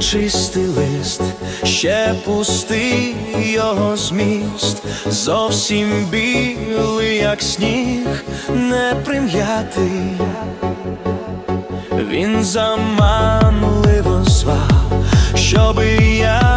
чистий лист, ще пустий його зміст, зовсім білий, як сніг, не прим'ятий. Він заманливо звав, щоби я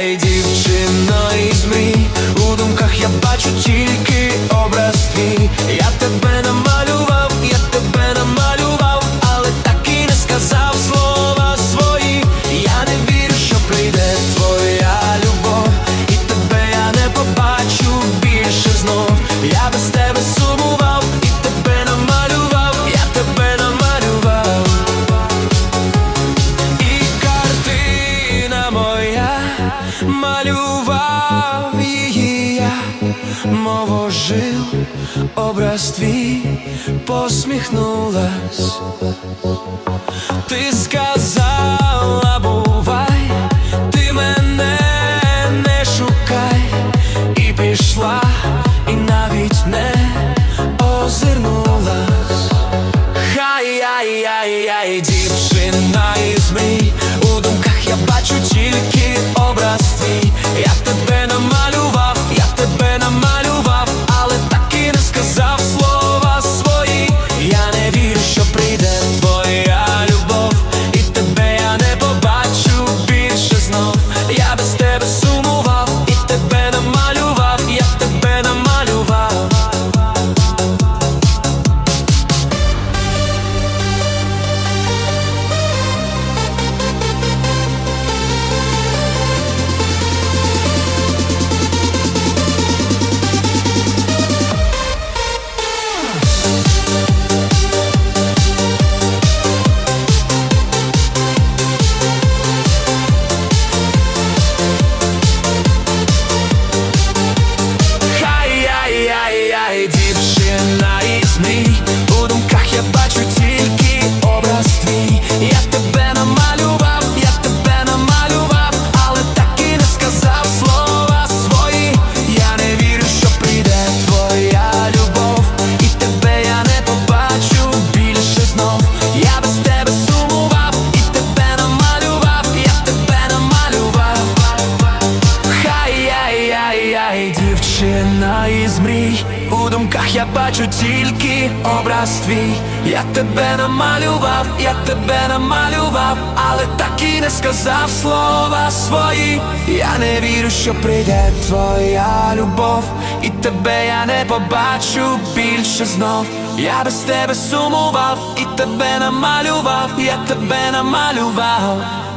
Хай-яй-яй-яй, дівчино із мрій У думках я бачу тільки образ твій мов ожив образ твій посміхнулась. Ти сказала, бувай, ти мене не шукай, і пішла, і навіть не озирнулась. Хай-яй-яй-яй, дівчина із мрій У думках я бачу тільки образ твій Я тебе Я без У думках я бачу тільки образ твій Я тебе намалював, я тебе намалював, але так не сказав слова свої. Я не вірю, що прийде твоя любов, і тебе я не побачу більше знов. Я без тебе сумував, і тебе намалював, я тебе намалював. Хай-яй-яй-яй, дівчина із мрій У думках я бачу тільки образ твій Я тебе намалював, я тебе намалював, але так і не сказав слова свої. Я не вірю, що прийде твоя любов, і тебе я не побачу більше знов. Я без тебе сумував, і тебе намалював, я тебе намалював.